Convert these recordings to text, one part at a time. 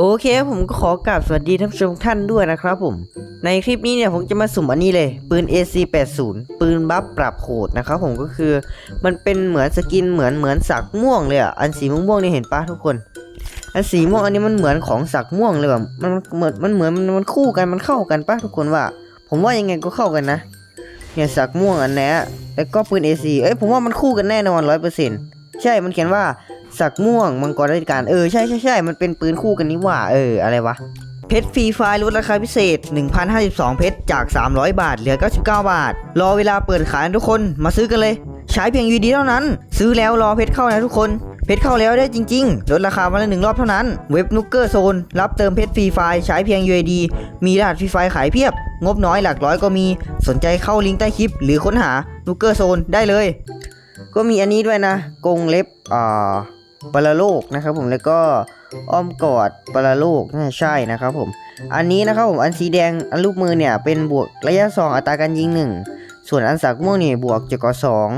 โอเคผมก็ขอกราบสวัสดีท่านผู้ชมทุกท่านด้วยนะครับผม ในคลิปนี้เนี่ยผมจะมาสุ่มอันนี้เลย ปืน AC80 ปืนบัฟปรับโหดนะครับผมก็คือมันเป็นเหมือนสกินเหมือนเหมือนสักม่วงเลยอะอันสีม่วงๆนี่เห็นปะทุกคน อันสีม่วงอันนี้มันเหมือนของสักม่วงเลยแบบมันเหมือนมันเหมือนมันคู่กันมันเข้ากันปะทุกคนว่า ผมว่ายังไงก็เข้ากันนะเนี่ยสักม่วงอันนี้แล้วก็ปืน AC เอ้ยผมว่ามันคู่กันแน่นอนร้อยเปอร์เซ็นต์ใช่มันเขียนว่า สักม่วงมังกรราชการเออใช่ใช่ใช่มันเป็นปืนคู่กันนี่หว่าเอออะไรวะเพชรฟรีไฟล์ลดราคาพิเศษ 1,052 เพชรจาก 300 บาท เหลือ 99 บาท รอเวลาเปิดขายทุกคน มาซื้อกันเลย ใช้เพียงยูดีเท่านั้น ซื้อแล้วรอเพชรเข้านะทุกคน เพชรเข้าแล้วได้จริง ๆ ลดราคาวันละหนึ่งรอบเท่านั้น เว็บนุกเกอร์โซน รับเติมเพชรฟรีไฟล์ใช้เพียง UID มีรหัสฟรีไฟล์ขายเพียบ งบน้อยหลักร้อยก็มี สนใจเข้าลิงก์ใต้คลิป หรือค้นหานุกเกอร์โซนได้เลย ก็มีอันนี้ด้วยนะ กงเล็บอ่า ปลาโลกนะครับผมแล้วก็อ้อมกอดปลาโลกน่าใช่นะครับผม อันนี้นะครับผมอันสีแดงอันลูกมือเนี่ยเป็นบวกระยะ 2 อัตราการยิง 1 ส่วนอันสักม่วงนี่บวกเจกสอง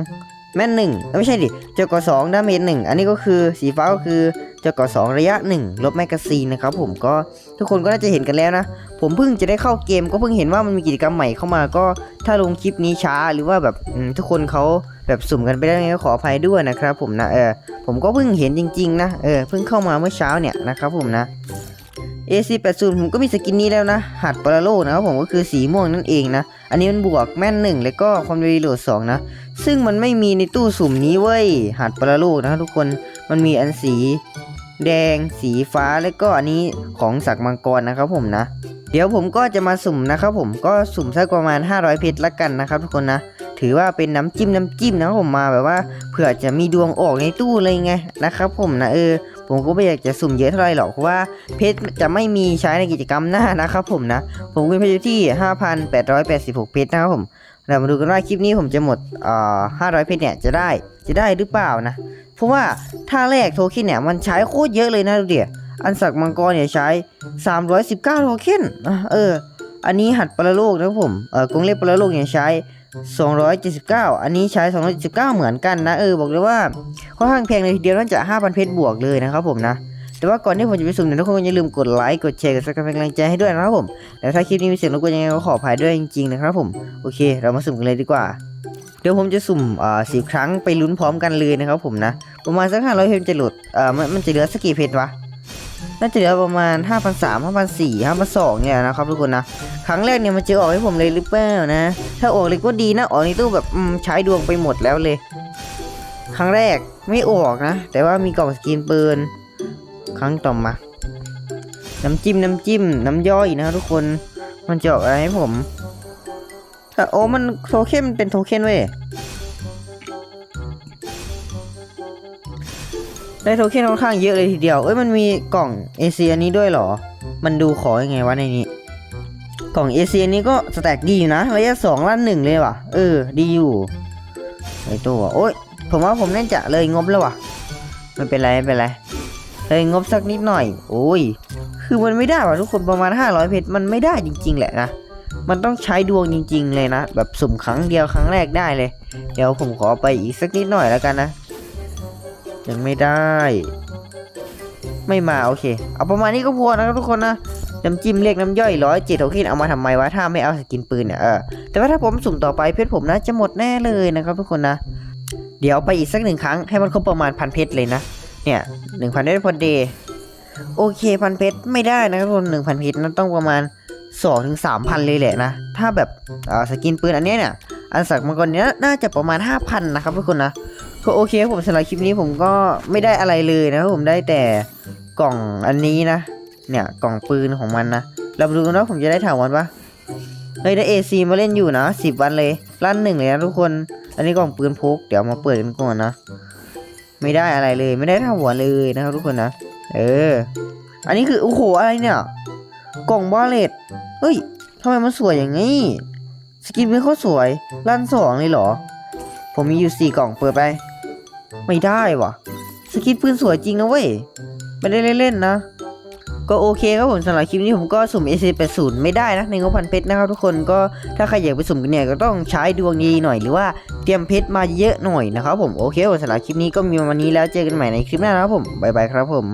แม่นหนึ่งไม่ใช่ดิเจกสองดาเมจหนึ่งอันนี้ก็คือสีฟ้าก็คือเจกสองระยะ 1 ลบแมกกาซีนนะครับผมก็ทุกคนก็น่าจะเห็นกันแล้วนะ ผมเพิ่งจะได้เข้าเกมก็เพิ่งเห็นว่ามันมีกิจกรรมใหม่เข้ามาก็ถ้าลงคลิปนี้ช้าหรือว่าแบบทุกคนเขา แบบสุ่มกันไปได้ไงก็ขออภัยด้วยนะครับ ผมนะเออผมก็เพิ่งเห็นจริงๆนะเออเพิ่งเข้ามาเมื่อเช้าเนี่ยนะครับผมนะ AC80 ผมก็มีสกินนี้แล้วนะ หัดปราโลนะครับผมก็คือสีม่วงนั่นเองนะ อันนี้มันบวกแม่นหนึ่งแล้วก็ความเร็วรีโหลดสองนะ ซึ่งมันไม่มีในตู้สุ่มนี้เว้ย หัดปราโลนะทุกคน มันมีอันสี แดง สีฟ้าแล้วก็อันนี้ของสักมังกรนะครับผมนะ เดี๋ยวผมก็จะมาสุ่มนะครับผมก็สุ่มสักประมาณ 500เพชรละกันนะครับทุกคนนะ ถือว่าเป็นน้ำจิ้มน้ำจิ้มนะครับผมมาแบบว่าเผื่อจะมีดวงออกในตู้เลยไงนะครับผมนะเออผมก็ไม่อยากจะสุ่มเยอะเท่าไรหรอกเพราะว่าเพชรจะไม่มีใช้ในกิจกรรมหน้านะครับผมนะ ผมมีเพชรอยู่ที่ 5,886 เพชรนะครับผมเรามาดูกันว่าคลิปนี้ผมจะหมดเอ่อ500 เพชรเนี่ยจะได้จะได้หรือเปล่านะ เพราะว่าถ้าแรกโทเค็นเนี่ยมันใช้โคตรเยอะเลยนะดูเดี๋ยอันสักมังกรเนี่ยใช้ 319 โทเค็นเออ อันนี้หัดปรโลกนะครับผม เออกรงเล็บปรโลกเนี่ยใช้ 279 อันนี้ใช้ 279 เหมือนกันนะ เออ บอกเลยว่าค่อนข้างแพงเลยทีเดียวน่าจะ 5,000 เพชรบวกเลยนะครับผมนะ แต่ว่าก่อนที่ผมจะไปสุ่มเนี่ยทุกคนอย่าลืมกดไลค์ กดแชร์ กดซับสไครป์เป็นกำลังใจให้ด้วยนะครับผมแล้วถ้าคลิปนี้มีเสียงรบกวนยังไงก็ขออภัยด้วยจริงๆนะครับผม โอเค เรามาสุ่มกันเลยดีกว่า เดี๋ยวผมจะสุ่มอ่าสิบครั้งไปลุ้นพร้อมกันเลยนะครับผมนะ ประมาณสัก500เพชรจะหลุดอ่ามันมันจะเหลือสักกี่เพชรวะ น่าจะเหลือประมาณ 5 3 0 0 5 4 0 0 5 2เนี่ยนะครับทุกคนนะ ครั้งแรกเนี่ยมันจะออกให้ผมเลยหรือเปล่านะ ถ้าออกเลยก็ดีนะ ออกในตู้แบบใช้ดวงไปหมดแล้วเลย ครั้งแรกไม่ออกนะ แต่ว่ามีกล่องสกินปืน ครั้งต่อมา น้ำจิ้มน้ำจิ้มน้ำย่อยนะครับทุกคน มันจะออกอะไรให้ผมแต่โอ้มันโทเค็นมันเป็นโทเค็นเว้ย ได้โทเค็นค่อนข้างเยอะเลยทีเดียว เอ้ยมันมีกล่องเอเชียนี้ด้วยเหรอ มันดูขอยังไงวะในนี้ กล่องเอเชียนี้ก็สแต็กดีอยู่นะระยะสองล้านหนึ่งเลยว่ะ เออ ดีอยู่ไอตัวโอ้ยผมว่าผมน่าจะเลยงบแล้วว่ะไม่เป็นไรไม่เป็นไรเลยงบสักนิดหน่อย โอ้ย คือมันไม่ได้ว่ะทุกคนประมาณ 500 เพชรมันไม่ได้จริง ๆ แหละนะ มันต้องใช้ดวงจริง ๆ เลยนะ แบบสุ่มครั้งเดียวครั้งแรกได้เลย เดี๋ยวผมขอไปอีกสักนิดหน่อยแล้วกันนะ ยังไม่ได้ ไม่มาโอเค เอาประมาณนี้ก็พอนะครับทุกคนนะน้ำจิ้มเรียกน้ำย่อยร้อยเจ็ดโอเคเอามาทำไมวะถ้าไม่เอาสกินปืนเนี่ยเออแต่ว่าถ้าผมสุ่มต่อไปเพชรผมนะจะหมดแน่เลยนะครับทุกคนนะ เดี๋ยวไปอีกสักหนึ่งครั้งให้มันครบประมาณพันเพชรเลยนะ เนี่ยหนึ่งพันเพชรพอดีโอเคพันเพชรไม่ได้นะครับทุกคนหนึ่งพันเพชรนั้นต้องประมาณสองถึงสามพันเลยแหละนะ ถ้าแบบอ่าสกินปืนอันนี้เนี่ย อันสักมังกรเนี้ยน่าจะประมาณห้าพันนะครับทุกคนนะ ก็โอเคครับผมสำหรับคลิปนี้ผมก็ไม่ได้อะไรเลยนะครับผมได้แต่กล่องอันนี้นะ เนี่ยกล่องปืนของมันนะเราดูกันว่าผมจะได้ถาวรปะเฮ้ยได้เอซีมาเล่นอยู่นะสิบวันเลยลั่นหนึ่งเลยนะทุกคน อันนี้กล่องปืนพกเดี๋ยวมาเปิดกันก่อนนะไม่ได้อะไรเลยไม่ได้ถาวรเลยนะครับทุกคนนะเออ อันนี้คือโอ้โหอะไรเนี่ย กล่องบาเลตเฮ้ยทำไมมันสวยอย่างนี้สกินเป็นเขาสวยลั่นสองเลยเหรอ ผมมีอยู่สี่กล่องเปิดไป ไม่ได้ว่ะสกินปืนสวยจริงนะเว้ย ไม่ได้เล่นๆนะ ก็โอเคครับผมสำหรับคลิปนี้ผมก็สุ่ม AC80 ไม่ได้นะในงบพันเพชรนะครับทุกคนก็ถ้าใครอยากไปสุ่มกันเนี่ยก็ต้องใช้ดวงดีหน่อยหรือว่าเตรียมเพชรมาเยอะหน่อยนะครับผมโอเคผมสำหรับคลิปนี้ก็มีวันนี้แล้วเจอกันใหม่ในคลิปหน้านะครับผมบ๊ายบายครับผม